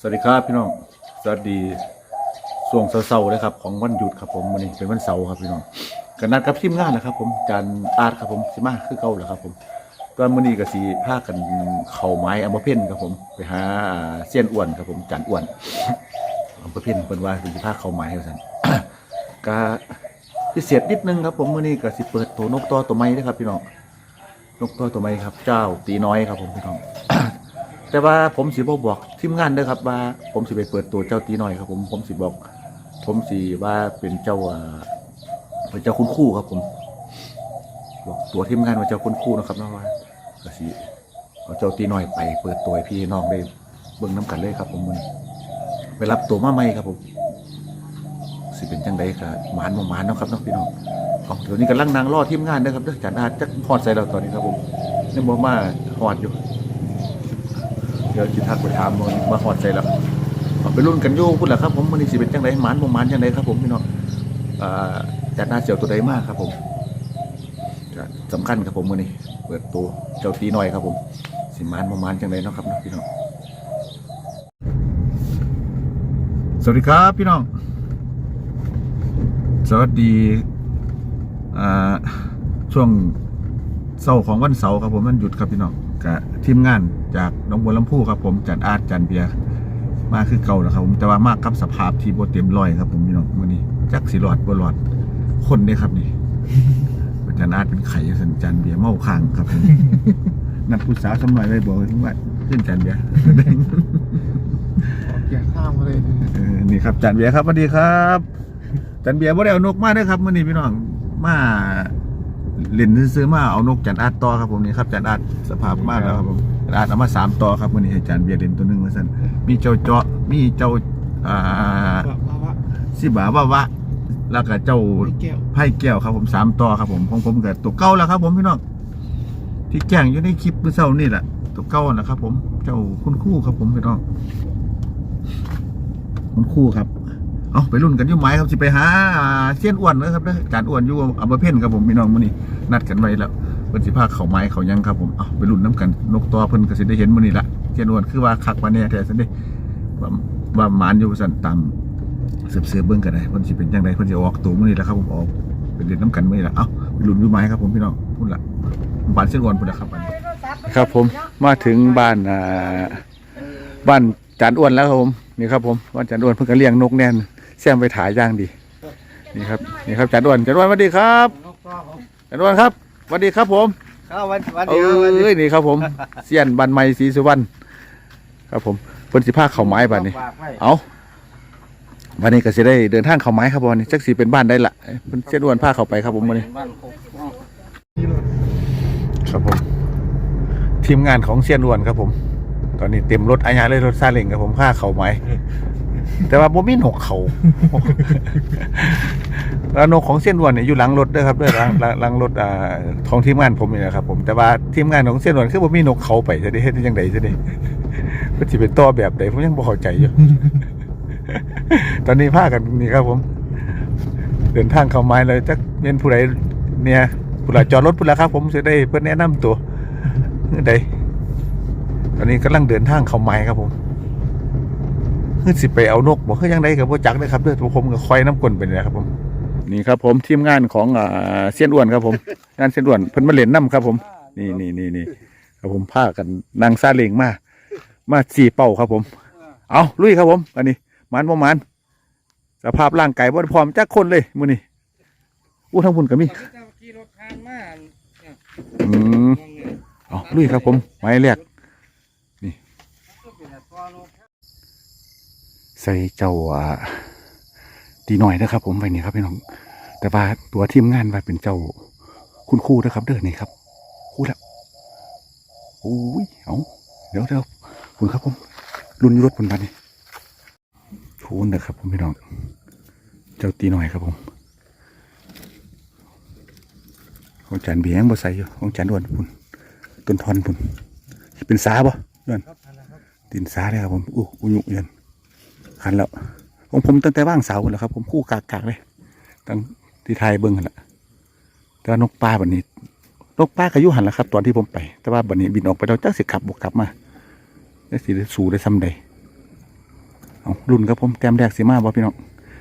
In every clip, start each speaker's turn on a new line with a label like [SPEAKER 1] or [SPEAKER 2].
[SPEAKER 1] สวัสดีครับพี่น้อง สวัสดีช่วงเสาร์ๆเลยครับ ของวันหยุดครับผมวันนี้เป็นวันเสาร์ครับพี่น้องกันนัดกับทีมงานนะครับ ผมจานอาร์ตครับผมสิมาคือเก่าแหละครับ ผมตอนมื้อนี้ก็สิพากันเข้าไม้อำเภอเพ็ญครับผมไปหาเซียนอ้วนครับผมจานอ้วนอำเภอเพ็ญเพิ่นว่าสิพาเข้าไม้ว่าซั่นก็พิเศษนิดนึงครับ ผมมื้อนี้ก็สิเปิดตัวนกตัวตัวใหม่เด้อครับ พี่น้องนกตัวตัวใหม่ครับ เจ้าตีน้อยครับผมพี่น้อง แต่ว่าผมสิบอกบอกทีมงานเด้อครับว่า ผมสิไปเปิดตัวเจ้าตีหน้อยครับ ผมผมสิบอก ผมสิว่าเป็นเจ้าอ่าเป็นเจ้าคุณครู่ครับ ผม บอกตัวทีมงานว่าเจ้าคุณครู่นะครับเนาะว่าก็สิเอาเจ้าตีหน้อยไปเปิดตัวให้พี่น้องได้เบิ่งน้ำกันเลยครับ ผมมันไปรับตัวมาใหม่ครับผม สิเป็นจังไดก็หมานบ่หมานเนาะครับเนาะพี่น้องเอาเดี๋ยวนี้กำลังนางรอทีมงานเด้อครับเด้อจันอาจจะฮอดใส่เราตอนนี้ครับผมยังบ่มาฮอดอยู่ ดี๋ยวจิทักไปถามมันมาหอดใจแล้วเอาไปรุ่นกันโย่พูดแหละครับผมมันนี่สิเป็นจังไดหมานบ่หมานจังไดครับผมพี่น้องอ่าจัดหน้าเสียวตัวใดมากครับผมสำคัญครับผมมันนี่เปิดตัวเจ้าตีหน้อยครับผม สิมานบ่หมานจังไดเนาะครับพี่น้องสวัสดีครับพี่น้อง สวัสดีช่วงเสาร์ของวันเสาร์ครับผมมันหยุดครับพี่น้อง กับทีมงานจากหน้องบัวลำพูครับผมจัดอาร์ตจันเบียร์มาคือเก่าแล้วครับผมแต่ว่ามากกับสภาพที่บ่เต็มร้อยครับผมพี่น้องวันนี้จักสิรอดบ่รอดคนเด้ครับนี่จันอาร์ตเป็นไข่สันจันเบียร์เมาค้างครับผมนัดผู้สาวสมัยไว้บอกว่าขึ้นจันเบียร์
[SPEAKER 2] อย่าข้ามมาเลย
[SPEAKER 1] เออนี่ครับจันเบียร์ครับสวัสดีครับจันเบียร์บ่ได้เอานกมาเด้อครับมื้อนี้พี่น้องมา เล่นซื้อมาเอานกจันอาร์ตต่อครับผมนี่ครับจันอาร์ตสภาพมากแล้วครับผมจันอาร์ตเอามาสามต่อครับมื้อนี้ให้จันเบียร์เล่นตัวหนึ่งว่าซั่นมีเจ้าเจาะมีเจ้าอ่า
[SPEAKER 2] ว่าว่าว่า
[SPEAKER 1] สิบาวาวะแล้วก็เจ้า
[SPEAKER 2] ไพ่
[SPEAKER 1] แก้วครับผมสามต่อครับผมของผมกับตัวเก้าแล้วครับผมพี่น้องที่แจ้งอยู่ในคลิปเมื่อเช้านี่แหละตัวเก้านะครับผมเจ้าคุณคู่ครับผมพี่น้องคุณคู่ครับ เอาไปรุ่นกันยุ่ไม้ครับสิไปหาเส้ยนอ้วนนะครับเด้อจานอ้วนอยู่อำเภอเพ่นครับผมพี่น้องมื้อนี้นัดกันไว้แล้วเพิ่นสิพาเขาไม้เขายังครับผมเอาไปรุ่นน้ำกันนกตัวเพิ่นก็สิได้เห็นมื้อนี้ละเส้ยนอ้วนคือว่าคักมาแน่แท้ซั่นเด้ว่าว่าหมานอยู่ซั่นตามเสือบเสือเบิ้งกันได้เพิ่นสิเป็นจังไดเพิ่นสิออกตัวมื้อนี้แหละครับผมออกเป็นเดือนน้ำกันมื้อนี้แหละเอ้าลุ้นยู่ไหมครับผมพี่น้องพุ่นละบ้านเส้นอ้วนพุ่นละครับครับผมมาถึงบ้านอ่าบ้านจานอ้วนแล้วครับผมนี่ครับผมบ้านจานอ้วนเพิ่นก็เลี้ยงนกแน่น แซมไปถ่ายย่างดี นี่ครับ นี่ครับจานอ้วนจานอ้วนสวัสดีครับจานอ้วนครับสวัสดีครับผม
[SPEAKER 2] ข้าววันวัน
[SPEAKER 1] เอ
[SPEAKER 2] เดียววันเดี้
[SPEAKER 1] ยนี่ครับผม เสียนบันไม้ศรีสุวรรณครับผมเพิ่นสิพาเข้าไม้บัดนี้
[SPEAKER 2] ฝากไว้
[SPEAKER 1] เอาวันนี้ก็สิได้เดินทางเข้าไม้ครับวันนี้จักสีเป็นบ้านได้ละเพิ่นเส้นอ้วนพาเข้าไปครับผมวันนี้
[SPEAKER 2] บ้านโคก
[SPEAKER 1] ครับผมทีมงานของเสี้ยนอ้วนครับผม ตอนนี้เต็มรถอาญาเลยรถซาเล้งครับผมพาเข้าไม้ แต่ว่าบ่มีนกเขาแล้วนกของเส้ยนอ้วนเนี่ยอยู่หลังรถเด้อครับเด้อหลังหลังหลังรถอ่าของทีมงานผมนี่นะครับ ผมแต่ว่าทีมงานของเส้ยนอ้วนคือบ่มีนกเขาไปจะได้เฮ็ดได้จังไดจะได้เพิ่นสิเป็นต่อแบบใดผมยังบ่เข้าใจอยู่ ตอนนี้พากันนี่ครับ ผม เดินทางเข้าไม้เลยจักเป็นผู้ใดเนี่ยผู้ใดจอดรถผู้ใดครับ ผมจะได้เพื่อนแนะนำตัวใดตอนนี้กำลังเดินทางเข้าไม้ครับผม คือสิไปเอานกบอกคือยังไดกับพ่จักเลยครับเด้อผมก็คอยน้ำกลนไปเลยครับผมนี่ครับ ผมทีมงานของอ่าเซียนอ้วนครับผมงานเซียนอ้วนเพิ่นมาเล่นน้ำครับ ผม นี่นี่นี่นี่ครับผมพากันนางซาเล้งมามาสี่เป้าครับผม เอาลุยครับผม อันนี้มันบ่มันสภาพร่างกายบ่พร้อมจักคนเลยมื้อนี้อู้ทั้งพุ่นก็มี
[SPEAKER 2] ขี่รถผ่านมา
[SPEAKER 1] อืมเอาลุยครับผมไม้แรก ส่เจ้าอ่าตีหน่อยนะครับ ผมไปนี่ครับพี่น้อง แต่ว่าตัวทีมงานว่าเป็นเจ้าคุณครูนะครับ เด้อนี่ครับครูแล้วโอ้ยเอาเดี๋ยวเดี๋ยวคุณครับผมรุ่นอยู่รถพุ่นบัดนี้คุณนะครับผมพี่น้อง เจ้าตีหน่อยครับผมของจันเบียงบ่ใส่อยู่ของจันด่วนพุ่นต้นทอนพุ่นสิเป็นสาบ่ด่วนตินสาเลยครับผมอู้อุยุเย็น คันแล้วของผมตั้งแต่ว่างเสาแล้วครับ ผมคู่กากๆเลยตั้งที่ไทยเบิ้งกันละแต่ว่านกปลาบันนี้นกปลาก็อยู่หันแล้วครับ ตอนที่ผมไป แต่ว่าบันนี้บินออกไปเราจักสิขับบกกลับมาได้สิได้สู่ได้ซ้ำใดรุ่นครับผมแต้มแรกสีมาบ่พี่น้อง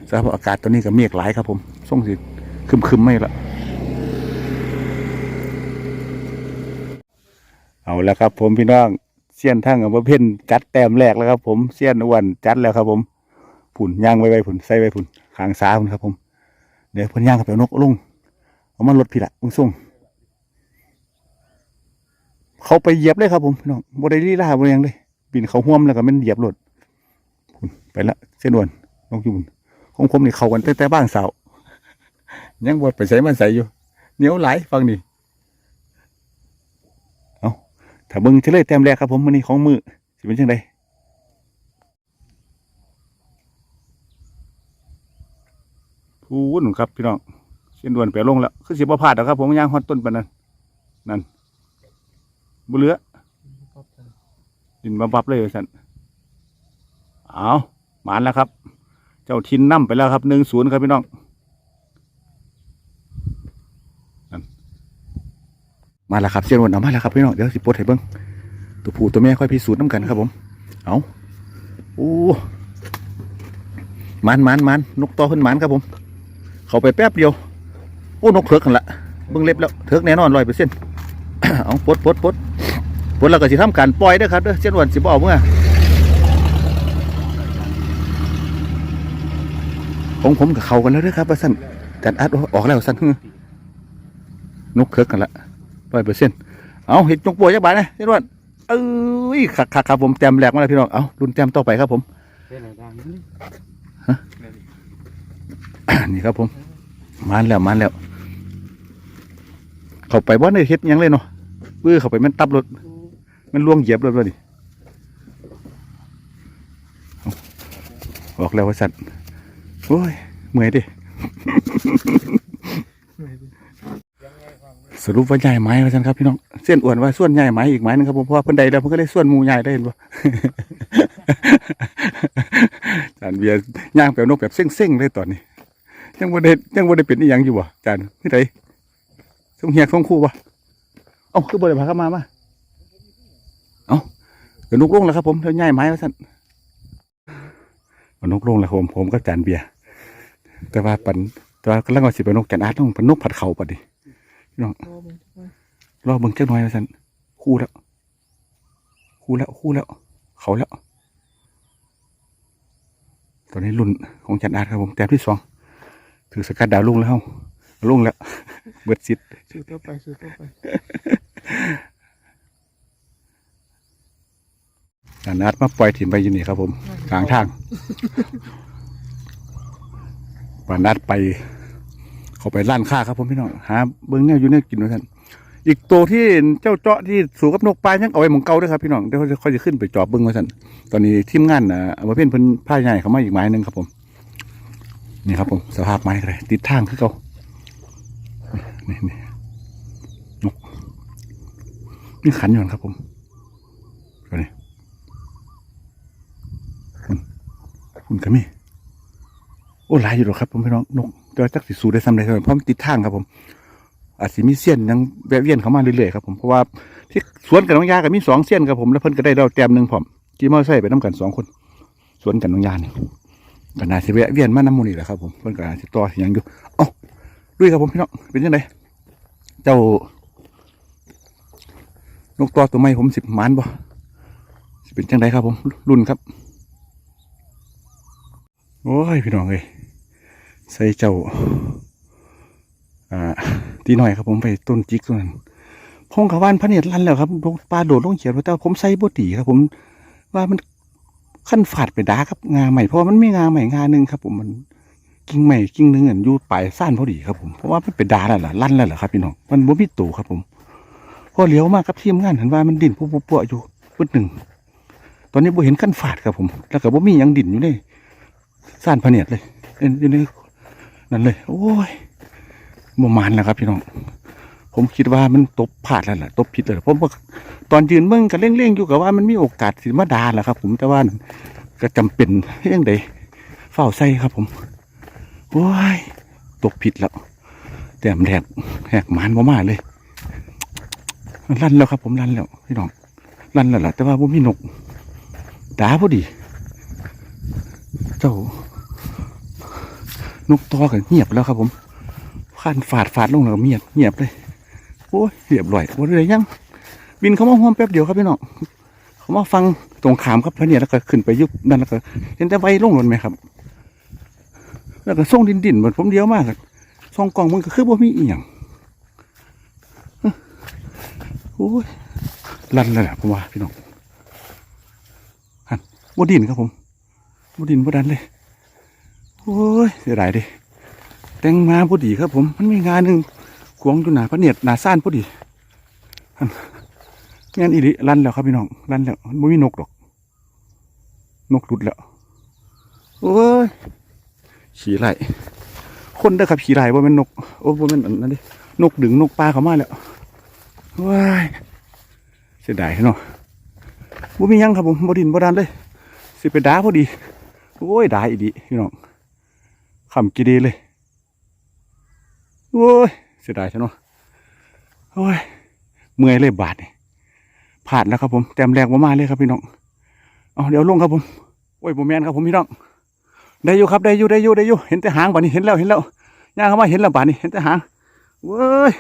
[SPEAKER 1] สภาพอากาศตอนนี้ก็เมฆหลายครับ ผมส่งสิคึมคึมไม่ละเอาแล้วครับ ผมพี่น้อง เสี้ยนทั้งอำเภอเพ่นจัดแต้มแรกแล้วครับ ผมเสี้ยนอ้วนจัดแล้วครับ ผมผุ่นย่างไว้ไว้ผุ่นใส่ไว้ผุ่นขางซ้าผุ่นครับ ผมเดี๋ยวเพิ่นย่างกับไปเอานกลุงเอามาลดพี่ละมึงส่งเขาไปเหยียบเลยครับ ผมน้องบได้ลีล่าบได้หยังเลยบินเขาห่วมแล้วก็มันเหยียบรถพุ่นไปละเส้นด่วนน้องจุนของผมนี่เขากันแต่แต่บ้านสาวยังบดไปใส่มันใส่อยู่เหนียวไหลฟังนี่เอา ถ้าเบิ่งเฉลยแต้มแรกครับผมมันนี้ของมือสิเป็นจังไดพูดหนุนครับพี่น้องเส้นด่วนไปลงแล้วคือสิบ่พาดหรอกครับ ผมย่างฮอดต้นปนนั้นนั่นบุเหลือดินบับบับเลยสันเอาหมานแล้วครับ เจ้าทินนั่มไปแล้วครับหนึ่งศูนย์ครับพี่น้องนั่น มาแล้วครับเชียนวนเอามาแล้วครับพี่น้องเดี๋ยวสิปลดให้เบิ้งตัวผู้ตัวแม่ค่อยพิสูจน์น้ำกันครับผม เอาโอ้หมันหมันหมันนกต่อขึ้นหมันครับผม เขาไปแป๊บเดียว โอ้นกเถิกกันละเบิ้งเล็บแล้วเถิกแน่นอนร้อยเปเซ็นเอาปลดปลดปลดผลเราก็สิทำการปล่อยด้อครับเด้อเช่นวนสิบออกเมื่อของผมกับเขากันแล้วด้อครับว่าสั้นจัดอัดออกแล้วสั้นฮึนกเคิร์กกันละ ร้อยเปอร์เซ็นต์เอาเห็ดจงป่วยจักบาทนะเช่นวันเอ้ยขักขักครับผมแต้มแหลกมาแล้วพี่น้อง เอารุ่นแต้มต่อไปครับผม
[SPEAKER 2] เป็นอะไรดังนี่
[SPEAKER 1] นี่ครับผมมันแล้วมันแล้ว เข้าไปว่าในเฮ็ดยังเลยเนาะเพื่อเข้าไปมันตับรถ มันล่วงเหยียบรถวะดิอาบอกแล้วว่าสัตว์โอ้ยเมื่อยดิ สรุปว่าใหญ่ไม้ว่าสันครับพี่น้องเส้นอ้วนว่าส่วนใหญ่ไม้อีกไม้หนึงครับผมเพราะว่าเพิ่นใดแล้วเพิ่นก็ได้ส่วนหมูใหญ่ได้เห็นบ่จานเบียร์ย่างแบบนกแบบเส้งๆเลยตอนนี้ยังบ่ได้ยังบ่ได้เป็นอีหยังอยู่บ่จานนี่ไดส่งเฮียกส่งคู่บ่เอ้าคือบ่ได้พาเข้ามามาเดี๋ยวนกลงแล้วครับผมเดี๋ยวง่ายไม้แล้วสั่นเอานกลงแล้วครับผมผมก็จานเบียร์แต่ว่าปันแต่ว่ากำลังเอาสิเป็นนกจานอาร์ตต้องเป็นนกผัดเข่าปัดดิ พี่น้องรอเบิ่งจักหน่อยแล้วสั่นคู่แล้ว คู่แล้วคู่แล้ว เขาแล้ว ตอนนี้รุ่นของจานอาร์ตครับผมแต้มที่สองถือสกัดดาวลุ่งแล้วลุ่งแล้ว เบิดซิด
[SPEAKER 2] ซื้อตัวไปซื้อตัวไป
[SPEAKER 1] จานอาร์ตมาปล่อยถิ่มไปอยินนี่ครับผม กลางทางปานัดไป เขาไปร้านค้าครับผมพี่น้องหาเบิ้งเนี่ยอยู่เนี่ยกินด้วยกันอีกตัวที่เจ้าเจาะที่สู่กับนกปลายังเอาไว้หมองเก่าด้วยครับพี่น้องเดี๋ยวเขาจะขึ้นไปจอบเบิ้งไว้สันตอนนี้ทีมงานนะเอามาเพ่นเพิ่นผ้าใหญ่เขามาอีกไม้หนึ่งครับผม นี่ครับผมสภาพไม้อะไรติดทางคือเขานี่นี่นกนี่ขันอยู่นะครับผมตัวนี้คุณก็มี โอ้หลายอยู่หรอกครับผมพี่น้องนกแต่ว่าจักสิสูได้สำเร็จเพราะมันติดทางครับผมอาจสิมีเสี้ยนยังแวะเวียนเข้ามาเรื่อยๆครับผมเพราะว่าที่สวนกับน้องยาก็มีสองเสี้ยนครับผมแล้วเพิ่นก็ได้ดาแต้มหนึ่งพร้อมขี่มอเตอร์ไซค์ไปน้ำกันสองคน สวนกับน้องยานี่ก็น่าสิแวะเวียนมาน้ำมูนี่แหละครับผมเพิ่นก็น่าสิต่อสิยังอยู่เอ้าด้วยครับผมพี่น้องเป็นยังไงเจ้านกตัวตัวใหม่ผมสิบหมานบ่เป็นจังไดครับผมรุ่นครับ โอ้ย พี่น้องเอ้ย ใส่เจ้าอ่าตีหน่อยครับผมไปต้นจิกต้นนั้นพงกับว่านพระเนตรลันแล้วครับปลาโดดลงเขียนไว้แต่ว่าผมใส่บดีครับ ผมว่ามันขั้นฝาดไปดาครับงาใหม่เพราะมันไม่งาใหม่งาหนึ่งครับ ผมมันกิ่งใหม่กิ่งหนึ่งอันยู่ปลายซ่านพอดีครับผมเพราะว่ามันเป็นดาแล้วล่ะลั่นแล้วล่ะครับพี่น้องมันบ่มีตูครับผมพอเลี้ยวมากครับทีมงานเห็นว่ามันดิ่นปุ๊บปุ๊บปุ๊บอยู่ปุ๊บหนึ่งตอนนี้บ่เห็นขั้นฝาดครับผม แล้วก็บ่มียังดิ่นอยู่ในซ่านพระเนียดเลยเอ็นอยู่ใน นั่นเลย โอ้ยโมมานแล้วครับพี่น้อง ผมคิดว่ามันตบพลาดแล้วล่ะ ตบผิดเลยผมว่าตอนยืนเบิ่งกันเร่งๆอยู่กับว่ามันมีโอกาสสิมาดาแหละครับ ผมแต่ว่าก็จำเป็นยังไงเฝ้าใส่ครับ ผมโอ้ยตกผิดแล้วแต่มแหกแหกมานบ่มาเลยลั่นแล้วครับ ผมลั่นแล้วพี่น้องลั่นแล้วล่ะแต่ว่าผมมีนกดาพอดี เจ้า นกตอกันเงียบแล้วครับผมข้านฝาดฝาดลงแล้วเงียบเงียบเลยโอ้ยเรียบร้อยว่าเลยยังบินเขามาห้อมแป๊บเดียวครับพี่น้องเขามาฟังตรงขามครับพระเนี่ยแล้วก็ขึ้นไปยุบนั่นแล้วก็เห็นแต่ไวลงหล่นไหมครับ แล้วก็ส่งดินดินเหมือนผมเดียวมากส่องกล่องมันก็คือว่มีอีหยังโอ้ยลันเลยแหละผมว่าพี่น้องหันว่าดินครับผมว่าดินว่าดันเลย โอ้ยเสียดายดิแต่งมาพอดีครับผม มันมีงานหนึ่งขวงอยู่หนาพระเนียดหนาซ่านพอดีอันงานอีริลั่นแล้วครับพี่น้องลั่นแล้วมันไม่มีนกดอก นกหลุดแล้วโอ้ยขี่ไล่คนเด้ครับขี่ไล่ว่ามันนกโอ้ว่ามันนนั่นดินกดึงนกปลาเขามาแล้วว้ายเสียดายเนาะบ่มียังครับผมบ่ดินบ่ดันเลย สิไปด่าพอดีโอ้ยด่าอีดีพี่น้อง ขำกีดีเลยโอ้ยเสียดายใช่เนาะโอ้ยเมื่อยเลยบาดเนี่ยผ่านแล้วครับผมแต้มแรกมามาเลยครับพี่น้องเอาเดี๋ยวลงครับผมโอ้ยผมแมนครับผมพี่น้องได้อยู่ครับได้อยู่ได้อยู่ได้อยู่เห็นแต่หางบานี้เห็นแล้วเห็นแล้วย่างเข้ามาเห็นแล้วบาดนี้เห็นแต่หางเว้ย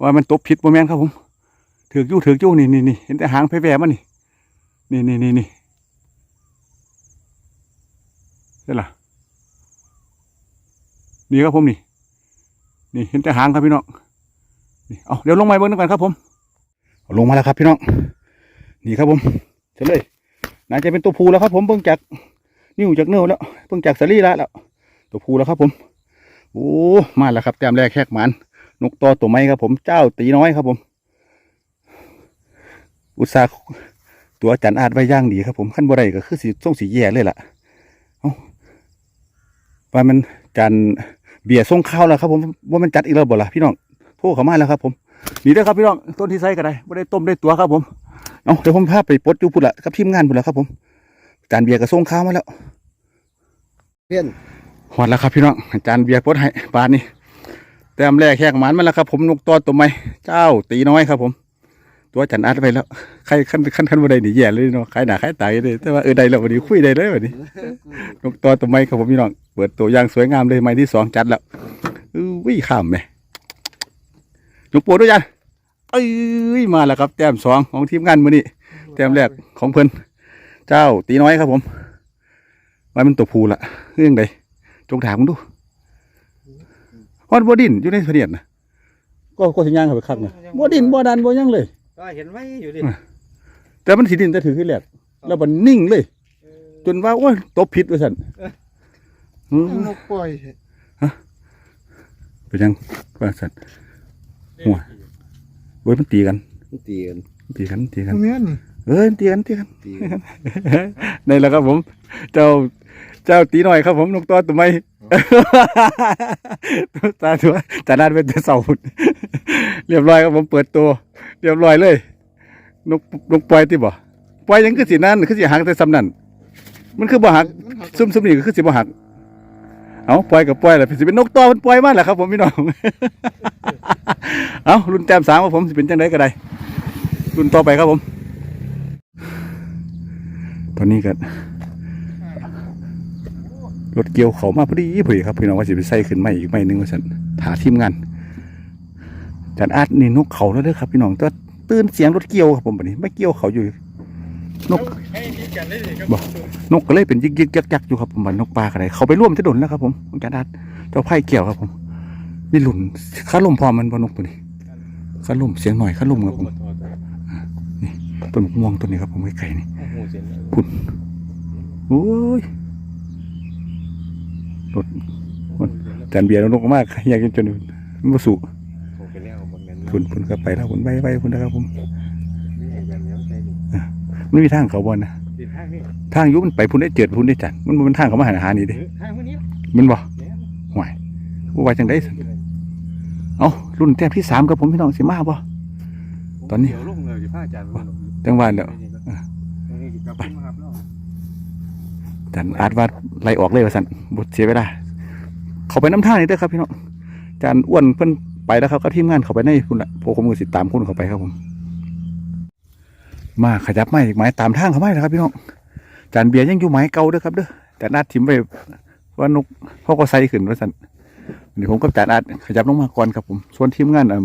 [SPEAKER 1] ว่ามันตบผิดผมแมนครับผมถือกยู่ถือกยู่นี่นี่นี่เห็นแต่หางแผ่ๆมันนี่นี่นี่นี่นี่เห็นล่ะ นี่ครับผมนี่ นี่เห็นแต่หางครับพี่น้องนี่เอาเดี๋ยวลงมาเบิ้งกันครับผมลงมาแล้วครับพี่น้องนี่ครับผมเฉลยน่าจะเป็นตัวผูแล้วครับ ผมเบิ่งจากนิ้วจากเนื้อแล้วเบิ่งจากสรีระแล้วตัวผูแล้วครับผมโอ้มาแล้วครับแต้มแรกแหกหมันนกตอตัวไม้ครับผมเจ้าตีน้อยครับผม อุตสาห์ตัวจันอาจไว้ย่างดีครับผมขั้นบ่ได้ก็คือสีส่งสีแย่เลยล่ะเอาว่ามัน จันเบียร์ส่งข้าวแล้วครับ ผมว่ามันจัดอีกแล้วบ่ล่ะพี่น้องโทรเข้ามาแล้วครับ ผมนี่เด้อครับพี่น้องต้นที่ไซก็ได้บ่ได้ต้มได้ตัวครับ ผมเอาเดี๋ยวผมพาไปปลดอยู่พุ่นละกับทีมงานพุ่นละครับ ผมจานเบียร์ก็ส่งข้าวมาแล้ว
[SPEAKER 2] เพี้ยน
[SPEAKER 1] หอดแล้วครับพี่น้องอาจารย์เบียร์ปลดให้ปานนี้แต้มแรกแขกหมันมาแล้วครับ ผมนกตัวตัวใหม่เจ้าตีน้อยครับผม ตัวจันอัดไปแล้วใครขั้นขั้นขั้นบ่ไดหนีแย่เลยเนาะใครหนาใครตายเลยแต่ว่าเออได้แล้ววันนี้คุยได้เลยวันนี้นกตัวตัวใหม่ครับผมพี่น้องเปิดตัวอย่างสวยงามเลยไม้ที่สองจัดแล้วอุ้ยข้ามไหมนกปูด้วยยันเอ้ยมาแล้วครับแต้มสองของทีมงานมือนี้แต้มแรกของเพิ่นเจ้าตีน้อยครับผมไว้มันตัวผูละเรื่องใดจงถามมึงดูฮอดบ่ดินอยู่ในเสนียดนะก็ก็สิย่างเขาไปคักนะบ่ดินบ่ดันบ่ยังเลย
[SPEAKER 2] ก็เห็นไว้อยู่ดิ
[SPEAKER 1] แต่มันสิดินแต่ถือขึ้นแหลกแล้วมันนิ่งเลย จนว่าโอ้ยตบผิดไปสั่นอืม
[SPEAKER 2] นกปล่อย
[SPEAKER 1] ไปยังว่าสั่นหัวเว้ยมันตีกัน
[SPEAKER 2] ตีกัน
[SPEAKER 1] ตีกันตีกัน
[SPEAKER 2] เมียน
[SPEAKER 1] เอ้ยตีกันตีกัน
[SPEAKER 2] ตีกัน
[SPEAKER 1] นี่แหละครับผม เจ้าเจ้าตีหน่อยครับผมนกตัวตัวไม่ตาตัวจานานเป็นตัวเสาหุ่น เรียบร้อยครับผมเปิดตัว เรียบร้อยเลย นกนกปล่อยที่บ่ปล่อยยังคือสีนั่นคือสีหักแต่ซ้ำนั่นมันคือบ่หัก
[SPEAKER 2] มันหัก
[SPEAKER 1] ซุ่มซุ่มนี่ก็คือสิบ่หักเอาปล่อยกับปล่อยแหละสิเป็นนกต่อมันปล่อยมาแหละครับ ผมพี่น้องเอารุ่นแต้มสามของผมสิเป็นจังไดก็ได้รุ่นต่อไปครับผม ตอนนี้ก็รถเกี่ยวเขามาพอดีพอดีครับพี่น้องว่าสิไปใส่ขึ้นไม่อีกไม่หนึงว่าสันถาทีมงาน จันอาดนี่นกเขาแล้วเด้อครับพี่น้องตัวตื่นเสียงรถเกี่ยวครับผมบัดนี้ไม่เกี่ยวเขาอยู่นก
[SPEAKER 2] ให้ดีกันได้เลยครับ
[SPEAKER 1] บ่นกก็เลยเป็นยิกยิกยักยักอยู่ครับผมมันนกปลาอะไรเขาไปร่วมจะดนแล้วครับผมของจาดัดเจ้าไผ่เกี่ยวครับผม นี่หลุนข้าลมพร้อมมันบนนกตัวนี้ข้าลมเสียงหน่อยข้าลมครับผมต้นมะม่วงต้นนี้ครับผมไก่ๆนี่พุ่นโอ้ยรถจานเบียร์นกมากอยากจนจนมันบ่สุ พุ่นพุ่นก็ไปแล้วพุ่นไปไปพุ่นนะครับผมไม่มีทางเขาบอลนะทางอยุมันไปพุ่นได้เจิดพุ่นได้จัดมันบ่เป็นทางเขามาหาอาหารนี่เด้
[SPEAKER 2] ทางวันนี้
[SPEAKER 1] มันบ่ห่วยว่าจังได้สิเอารุ่นแต้มที่สามกับผมพี่น้องสิมาบ่ตอนนี้
[SPEAKER 2] เดี๋ยวลงเลยผ้าจาน
[SPEAKER 1] จังหวะแล้ว
[SPEAKER 2] ไปครับเนาะ
[SPEAKER 1] จันอาจว่าไล่ออกเลยว่าสั่นบ่เสียเวลาเขาไปน้ำท่านี่เด้อครับพี่น้องจานอ้วนเพิ่น ไปแล้วครับก็ทีมงานเขาไปในพุ่นละพวกผมก็สิตามคนเขาไปครับผม มาขยับไม้อีกไม้ตามทางเขาไม้นะครับพี่น้องจานเบียร์ยังอยู่ไม้เก่าเด้อครับเด้อแต่นาดทิมไปว่านกพ่อก็ใส่ขึ้นว่าสันเดี๋ยวผมก็จานอาดขยับลงมาก่อนครับผม ส่วนทีมงานอ่า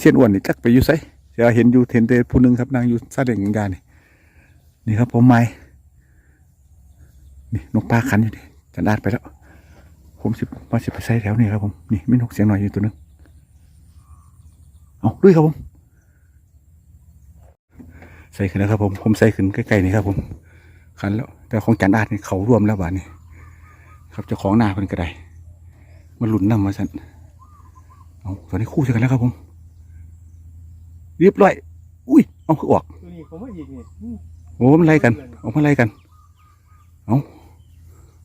[SPEAKER 1] เส้นอ้วนนี่จักไปอยู่ไสเดี๋ยวเห็นอยู่เห็นแต่ผู้หนึงครับนางอยู่ซาเด็งกานี่นี่ครับผมไม้นี่นกปลาขันอยู่นี่จานอาดไปแล้ว ผมสิมาสิไปใส่แถวนี้ครับผมนี่มีนกเสียงหน่อยอยู่ตัวหนึงเอาด้วยครับผม ใส่ขึ้นแล้วครับผมผมใส่ขึ้นใกล้ๆนี่ครับผมขันแล้ว แต่ของจันอาดนี่เขารวมแล้วบาดนี้ครับเจ้าของนาเพิ่นก็ได้มาหลุนนำมาสั่นเอาตอนนี้คู่ใช่กันแล้วครับผมเรียบร้อย อุ้ย เอาคือออก
[SPEAKER 2] ตัวนี้ผมว่าอีกนี่อืม
[SPEAKER 1] โอ้มันไล่กันออกมาไล่กัน เอา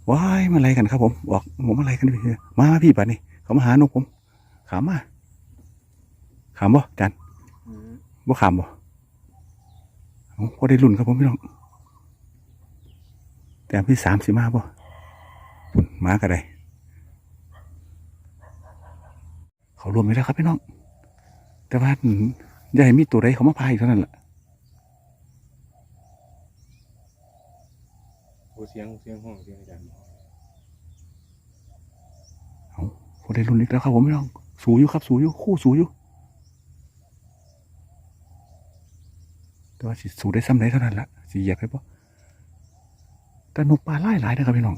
[SPEAKER 1] ว้ายมาไล่กันครับ ผมออกผมมาไล่กันพี่มามาพี่ป่านนี้เขามาหานกผมขามมาขามบ่จัน
[SPEAKER 2] อืม
[SPEAKER 1] บ่ขามบ่เอาพอได้รุ่นครับผมพี่น้องแต่พี่สามสิมาบ่ปุ่นมากระไดเขารวมไปแล้วครับพี่น้อง แต่ว่าอย่าให้มีตัวใดเขามาพายเท่านั้นแหละ
[SPEAKER 2] โอ้เสียงเสียงห้องเสียงอาจารย์
[SPEAKER 1] เอาพอได้รุ่นอีกแล้วครับผมพี่น้องสูอยู่ครับสูอยู่คู่สูอยู่แต่ว่าสิสูได้ซ้ำไหนเท่านั้นละสิเหยียบไปปะแต่นกปลาไล่หลายนะครับพี่น้อง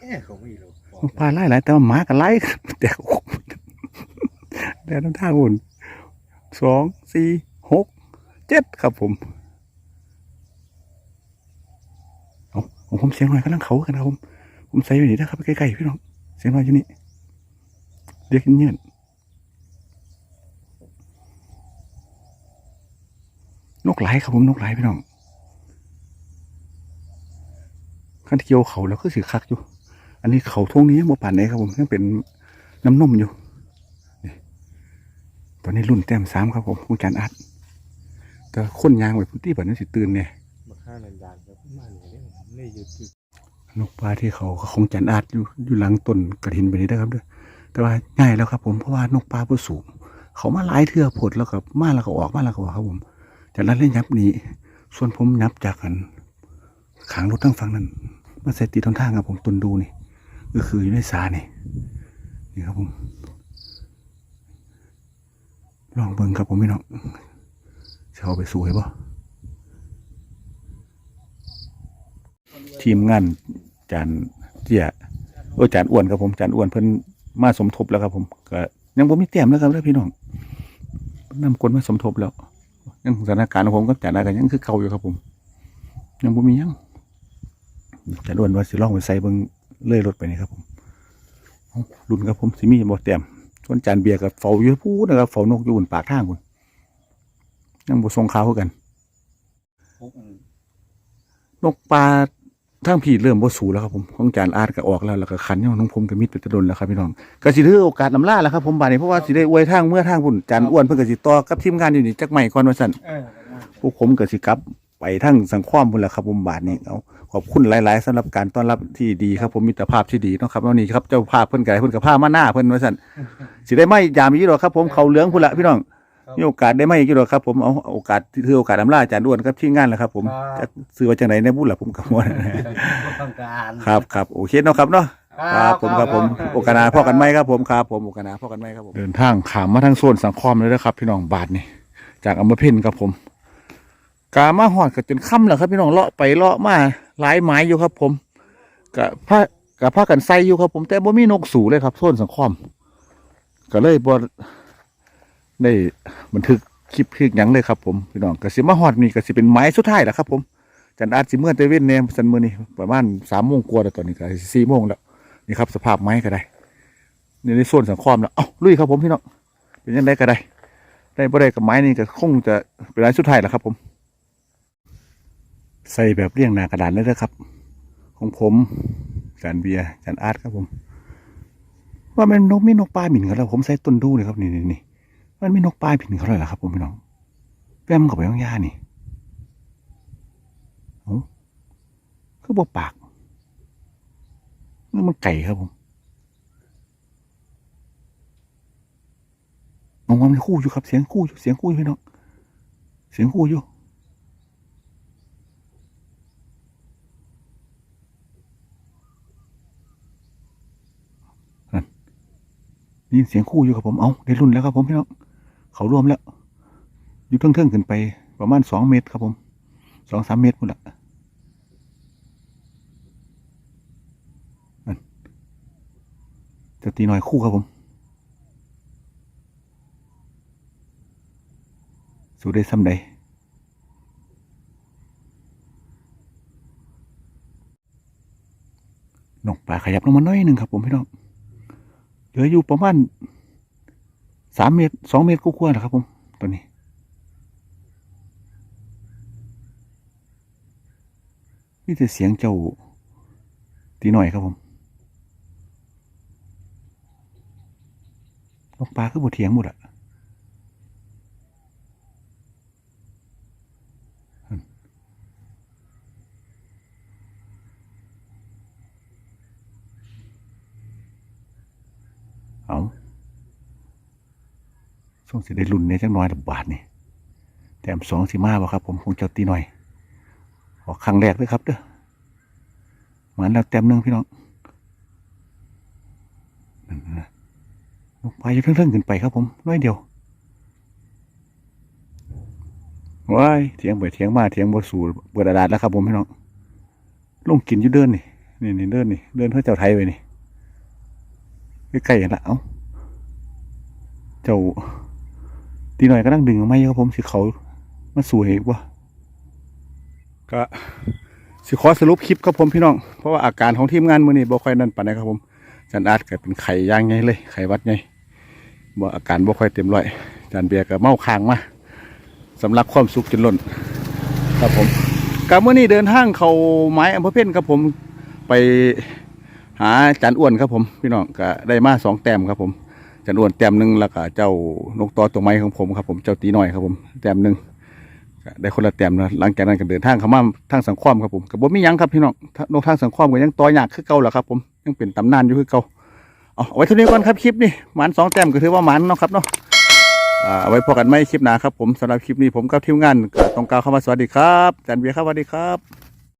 [SPEAKER 2] เอ๊ะเขาไม่รู้
[SPEAKER 1] นกปลาไล่หลายแต่ว่าหมาก็ไล่แต่โอ้โหแต่น้ำท่าอุ่นสองสี่หกเจ็ดครับผมเอา ของผมเสียงหน่อยกำลังเขากันนะครับผม ผมใส่อยู่นี่นะครับใกล้ๆพี่น้อง เสียงหน่อยอยู่นี่ เรียกเงียบนกไหลายครับผมนกไหลายพี่น้องขั้นเกี่ยวเขาแล้วก็สือคักอยู่ อันนี้เขาทงนี้ยังบ่ป่านไหนครับผมยังเป็นน้ำนมอยู่นี่ตอนนี้รุ่นแต้มสามครับผมคุณจานอัดแต่คนยางไว้พื้นที่แบบนั้สิตื่นเนี่ย
[SPEAKER 2] มาฆ่านันดานครับมาเนี่ยเนี่ยไม่หยุด
[SPEAKER 1] นกปลาที่เขาคงจันอาดอยู่อยู่หลังต้นกระถินไปนี้นะครับเด้อแต่ว่าง่ายแล้วครับ ผมเพราะว่านกปลาผู้สูง เขามาหลายเทือผดแล้วก็มาแล้วก็ออกมาแล้วก็ออกครับผมจากนั้นเล่นยับหนี้ ส่วนผมยับจากกันขางรถทั้งฝั่งนั้นมาใส่ตีทางทางครับผมตนดูนี่ก็คืออยู่ในสานี่นี่ครับผมลองเบิ่งครับผมพี่น้องจะเอาไปสวยบ่ ทีมงานจานเจียโอ้จานอ้วนครับผมจานอ้วนเพิ่นมาสมทบแล้วครับผมก็ยังบ่มีเตรียมแล้วครับเด้อพี่น้องนำคนมาสมทบแล้วยังสถานการณ์ของผมกับจานอะไรยังคือเก่าอยู่ครับผม ยังบ่มียังจานอ้วนว่าสิลองไปใส่เบิ่งเลื่อยรถไปนี่ครับผมรุ่นครับผมสิมีบ่เตรียมส่วนจานเบียร์กับเฝ้าอยู่พูดนะครับเฝ้านกอยู่บนปากทางคุณยังบ่ส่งข่าวคือกัน
[SPEAKER 2] พวกอัน
[SPEAKER 1] นกปลา ทั้งผีเริ่มบ่สูแล้วครับผมของจานอาร์ตก็ออกแล้วแล้วก็ขันย่องน้องผมก็มิดไปตะดนแล้วครับพี่น้องก็สิถือโอกาสนำล่าแล้วครับผมบาดนี้เพราะว่าสิได้อวยทางเมื่อทางพุ่นจานอ้วนเพิ่นก็สิต่อกับทีมงานอยู่นี่จักใหม่ก่อนว่าซั่นพวกผมก็สิกลับไปทั้งสังความพุ่นแหละครับผมบาดนี้เอาขอบคุณหลาย ๆสำหรับการต้อนรับที่ดีครับ ผมมิตรภาพที่ดีเนาะครับวันนี้ครับเจ้าภาพเพิ่นก็ได้เพิ่นก็พามาหน้าเพิ่นว่าซั่นสิได้ไม่ยามอีกดอกครับ ผมเขาเหลืองพุ่นละพี่น้อง มีโอกาสได้มาอีกอยู่หรอกครับ ผมเอาโอกาสที่ถือโอกาสอำลาอาจารย์ด้วนครับที่งานแหล้วครับ ผมจะซื้อว่าจังไหนในบุญล่ะผมกับว่า
[SPEAKER 2] ต้องการ
[SPEAKER 1] ครับครับโอเคเนาะครับเนาะครับผมครับผมโอกาสหนาพ่อกันไหมครับผมครับผมโอกาสหนาพ่อกันไหมครับผมเดินทางขามมาทางโซนสังคมเลยนะครับ พี่น้องบาทนี่จากอำเภอเพ็ญครับผม กามาหอดกับจนค่ำแล้วครับ พี่น้องเลาะไปเลาะมาหลายไม้อยู่ครับ ผมกับผ้ากับผ้ากันไซอยู่ครับ ผมแต่บ่มีนกสูเลยครับโซนสังคมก็เลยบ่ ได้บันทึกคลิปคลิปยังเลยครับผมพี่น้องกระสิมาหอดนี่กสิเป็นไม้สุดท้ายแล้วครับผมจันอาจสิเมื่อเตเว่นเนี่ยสันมือนี่ประมาณสามโมงกว่าแล้วตอนนี้ก็สี่โมงแล้วนี่ครับสภาพไม้ก็ได้นี่ในโซนสังคมแล้วเอ้าลุยครับผมพี่น้องเป็นยังไงก็ได้ ได้บ่ได้กับไม้นี่ก็คงจะเป็นไม้สุดท้ายแล้วครับผม ใส่แบบเรียงหนากระดานเลยนะครับ ของผมจานเบียร์จานอาร์ตครับผม ว่ามันนกมีนกปลาบินเขาแล้วผมใส่ต้นดูเลยครับนี่นี่นี่ มันไม่นกปลายผิดเขาเลยเหรอครับผมพี่น้องแปมกับไปย่านี่านี่คือบ่ปากนี่มันไก่ครับผมมองว่ามันคู่อยู่ครับ เสียงคู่อยู่เสียงคู่อยู่พี่น้องเสียงคู่อยู่นี่เสียงคู่อยู่ครับผม เอาได้รุ่นแล้วครับผมพี่น้อง เขารวมแล้วอยู่เทิงๆขึ้นไปประมาณสองเมตรครับผมสองสามเมตรพุ่นละจะตีหน้อยคู่ครับผม สู้ได้ซ้ำใดนกป่าขยับลงมาหน้อยหนึ่งครับผมพี่น้อง เหลืออยู่ประมาณ สามเมตรสองเมตรกว่าๆนะครับ ผมตัวนี้ นี่จะเสียงเจ้าตีหน่อยครับผมนกปลาคือบทเถียงหมดอะเอา ส่งสิได้รุ่นในจังน้อยละบาทนี่แถมสองสิมาบ่ครับ ผมคงเจ้าตีหน่อย ออกครั้งแรกเลยครับเด้อหมันแล้วเต็มหนึ่งพี่น้องนั่นนะนกปลาอยู่เทิงๆขึ้นไปครับผมน้อยเดียวว้ายเถียงไปเถียงมาเถียงบสู่เบิดอาดาดแล้วครับผมพี่น้องลงกินอยู่เดินนี่นี่นี่เดินนี่เดินเพื่อเจ้าไทยไปนี่ใกล้ๆกันละเอ้าเจ้า ตีหน่อยก็นั่งดึงออกมาอยู่ครับผมสิเขามาสวยวะก็สิขอสรุปคลิปครับผมพี่น้อง เพราะว่าอาการของทีมงานมือนี้บ่ค่อยนั่นปานใดครับผมจันอาจก็เป็นไข้ย่างไงเลย ไข้หวัดไงบ่อาการบ่ค่อยเต็มร้อยจันเบียร์ก็เมาค้างมาสำหรับความสุขจนล้นครับผมกับมื้อนี้เดินทางเขาไม้อำเภอเพ่นครับผมไปหาจันอ้วนครับผม พี่น้องก็ได้มาสองแต้มครับผม จันอ้วนแต้มหนึ่งแล้วก็เจ้านกตอตัวไม้ของผมครับผมเจ้าตีหน้อยครับผมแต้มหนึ่งได้คนละแต้มนะหลังจากนั้นก็เดินทางเข้ามาทางสังคมครับผมกับบ่มียังครับพี่น้องถ้านกทางสังคมก็ยังต่อยากคือเก่าแหละครับผมยังเป็นตำนานอยู่คือเก่าเอาเอาไว้เท่านี้ก่อนครับคลิปนี้หมันสองแต้มก็ถือว่าหมันเนาะครับเนาะเอาไว้พอกันไม่คลิปหนาครับผมสำหรับคลิปนี้ผมกับทีมงานต้องกล่าวคำว่าสวัสดีครับจันเบียร์ครับสวัสดีครับ